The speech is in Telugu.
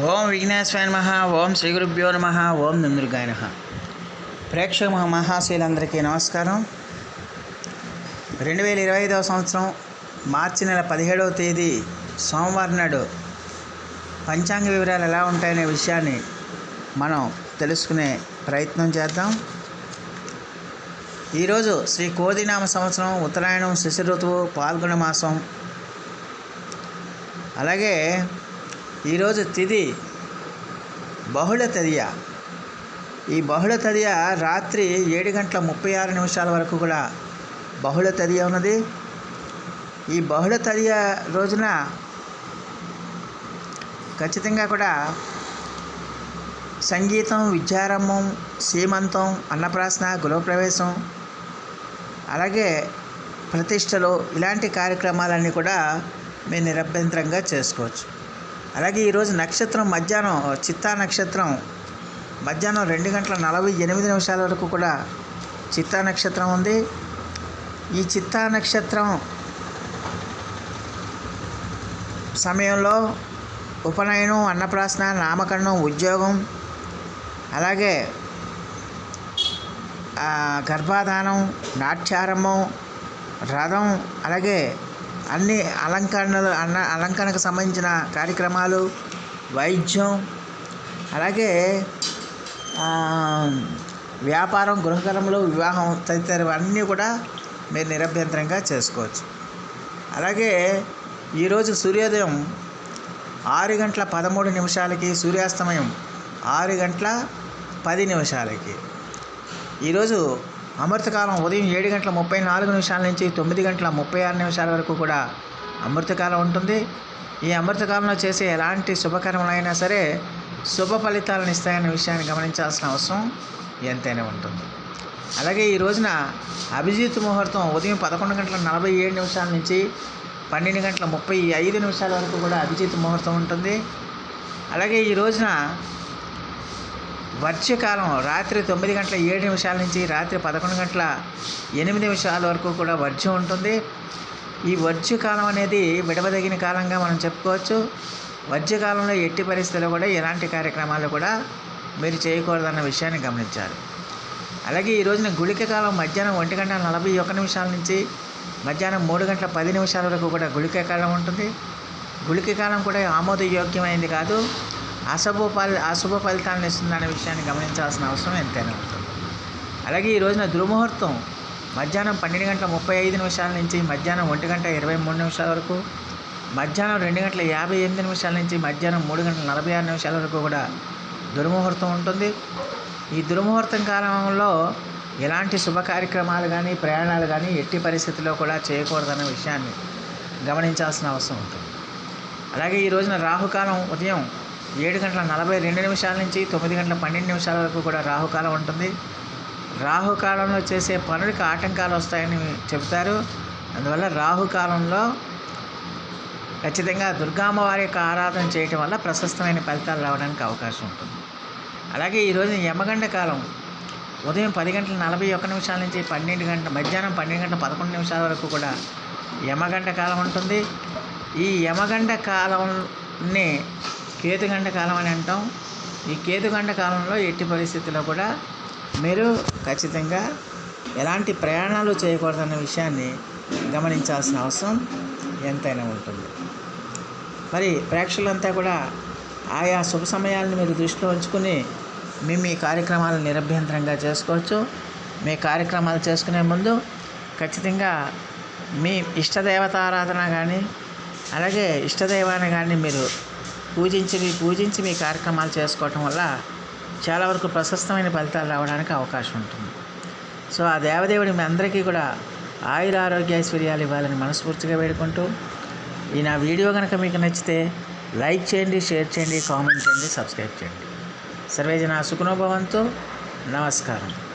ఓం విఘ్నేశ్వర నమ ఓం శ్రీ గురుభ్యో నమ ఓం నందుర్గాయ నమ. ప్రేక్షక మహాశీలందరికీ నమస్కారం. రెండు వేల ఇరవై ఐదవ సంవత్సరం మార్చి నెల పదిహేడవ తేదీ సోమవారం నాడు పంచాంగ వివరాలు ఎలా ఉంటాయనే విషయాన్ని మనం తెలుసుకునే ప్రయత్నం చేద్దాం. ఈరోజు శ్రీ కోదినామ సంవత్సరం ఉత్తరాయణం శిశు ఋతువు పాల్గొన మాసం. అలాగే ఈరోజు తిది బహుళ తదియ ఈ బహుళ తదియ రాత్రి ఏడు గంటల ముప్పై ఆరు నిమిషాల వరకు కూడా బహుళ తదియ ఉన్నది. ఈ బహుళ తదియ రోజున ఖచ్చితంగా కూడా సంగీతం విద్యారంభం సీమంతం అన్నప్రాసన గృహప్రవేశం అలాగే ప్రతిష్టలు ఇలాంటి కార్యక్రమాలన్నీ కూడా మేము నిరభ్యంతరంగా చేసుకోవచ్చు. అలాగే ఈరోజు నక్షత్రం మధ్యాహ్నం చిత్తా నక్షత్రం. మధ్యాహ్నం రెండు గంటల నలభై ఎనిమిది నిమిషాల వరకు కూడా చిత్తా నక్షత్రం ఉంది. ఈ చిత్తా నక్షత్రం సమయంలో ఉపనయనం అన్నప్రాసన నామకరణం ఉద్యోగం అలాగే గర్భాధానం నాట్యారంభం రథం అలాగే అన్ని అలంకరణలు అన్న అలంకరణకు సంబంధించిన కార్యక్రమాలు వైద్యం అలాగే వ్యాపారం గృహకరంలో వివాహం తదితరవన్నీ కూడా మీరు నిరభ్యంతరంగా చేసుకోవచ్చు. అలాగే ఈరోజు సూర్యోదయం ఆరు గంటల పదమూడు నిమిషాలకి సూర్యాస్తమయం ఆరు గంటల పది నిమిషాలకి. ఈరోజు అమృతకాలం ఉదయం ఏడు గంటల ముప్పై నాలుగు నిమిషాల నుంచి తొమ్మిది గంటల ముప్పై ఆరు నిమిషాల వరకు కూడా అమృతకాలం ఉంటుంది. ఈ అమృతకాలంలో చేసే ఎలాంటి శుభకర్మలైనా సరే శుభ ఫలితాలను ఇస్తాయనే విషయాన్ని గమనించాల్సిన అవసరం ఎంతైనా ఉంటుంది. అలాగే ఈ రోజున అభిజిత్ ముహూర్తం ఉదయం పదకొండు గంటల నలభై ఏడు నిమిషాల నుంచి పన్నెండు గంటల ముప్పై ఐదు నిమిషాల వరకు కూడా అభిజిత్ ముహూర్తం ఉంటుంది. అలాగే ఈ రోజున వర్షకాలం రాత్రి తొమ్మిది గంటల ఏడు నిమిషాల నుంచి రాత్రి పదకొండు గంటల ఎనిమిది నిమిషాల వరకు కూడా వర్షం ఉంటుంది. ఈ వర్షకాలం అనేది విడవదగిన కాలంగా మనం చెప్పుకోవచ్చు. వర్షకాలంలో ఎట్టి పరిస్థితుల్లో కూడా ఎలాంటి కార్యక్రమాలు కూడా మీరు చేయకూడదన్న విషయాన్ని గమనించాలి. అలాగే ఈ రోజున గుళిక కాలం మధ్యాహ్నం ఒంటి గంట నలభై ఒక్క నిమిషాల నుంచి మధ్యాహ్నం మూడు గంటల పది నిమిషాల వరకు కూడా గుళిక కాలం ఉంటుంది. గుళిక కాలం కూడా ఆమోదయోగ్యమైంది కాదు. అశుభ ఫలి అశుభ ఫలితాలను ఇస్తుందనే విషయాన్ని గమనించాల్సిన అవసరం ఎంతైనా ఉంటుంది. అలాగే ఈ రోజున దుర్ముహూర్తం మధ్యాహ్నం పన్నెండు గంటల ముప్పై ఐదు నిమిషాల నుంచి మధ్యాహ్నం ఒంటి గంట ఇరవై మూడు నిమిషాల వరకు మధ్యాహ్నం రెండు గంటల యాభై ఎనిమిది నిమిషాల నుంచి మధ్యాహ్నం మూడు గంటల నలభై ఆరు నిమిషాల వరకు కూడా దుర్ముహూర్తం ఉంటుంది. ఈ దుర్ముహూర్తం కాలంలో ఎలాంటి శుభ కార్యక్రమాలు కానీ ప్రయాణాలు కానీ ఎట్టి పరిస్థితుల్లో కూడా చేయకూడదన్న విషయాన్ని గమనించాల్సిన అవసరం ఉంటుంది. అలాగే ఈ రోజున రాహుకాలం ఉదయం ఏడు గంటల నలభై రెండు నిమిషాల నుంచి తొమ్మిది గంటల పన్నెండు నిమిషాల వరకు కూడా రాహుకాలం ఉంటుంది. రాహుకాలంలో చేసే పనులకి ఆటంకాలు వస్తాయని చెబుతారు. అందువల్ల రాహుకాలంలో ఖచ్చితంగా దుర్గామ్మవారి యొక్క ఆరాధన చేయటం వల్ల ప్రశస్తమైన ఫలితాలు రావడానికి అవకాశం ఉంటుంది. అలాగే ఈరోజు యమగండ కాలం. ఉదయం పది గంటల నలభై ఒక్క నిమిషాల నుంచి పన్నెండు గంటల మధ్యాహ్నం పన్నెండు గంటల పదకొండు నిమిషాల వరకు కూడా యమగండ కాలం ఉంటుంది. ఈ యమగండ కాలంని కేతుగండ కాలం అని అంటాం. ఈ కేతుగండ కాలంలో ఎట్టి పరిస్థితుల్లో కూడా మీరు ఖచ్చితంగా ఎలాంటి ప్రయాణాలు చేయకూడదన్న విషయాన్ని గమనించాల్సిన అవసరం ఎంతైనా ఉంటుంది. మరి ప్రేక్షకులంతా కూడా ఆయా శుభ సమయాలను మీరు దృష్టిలో ఉంచుకుని మీ మీ కార్యక్రమాలను నిరభ్యంతరంగా చేసుకోవచ్చు. మీ కార్యక్రమాలు చేసుకునే ముందు ఖచ్చితంగా మీ ఇష్టదేవతారాధన కానీ అలాగే ఇష్టదైవాన్ని కానీ మీరు పూజించి పూజించి మీ కార్యక్రమాలు చేసుకోవటం వల్ల చాలా వరకు ప్రశస్తమైన ఫలితాలు రావడానికి అవకాశం ఉంటుంది. సో ఆ దేవదేవుడి మీ అందరికీ కూడా ఆయుర ఆరోగ్య ఐశ్వర్యాలు ఇవ్వాలని మనస్ఫూర్తిగా వేడుకుంటూ ఈ నా వీడియో కనుక మీకు నచ్చితే లైక్ చేయండి షేర్ చేయండి కామెంట్ చేయండి సబ్స్క్రైబ్ చేయండి. సర్వేజన సుఖనోభవంతో నమస్కారం.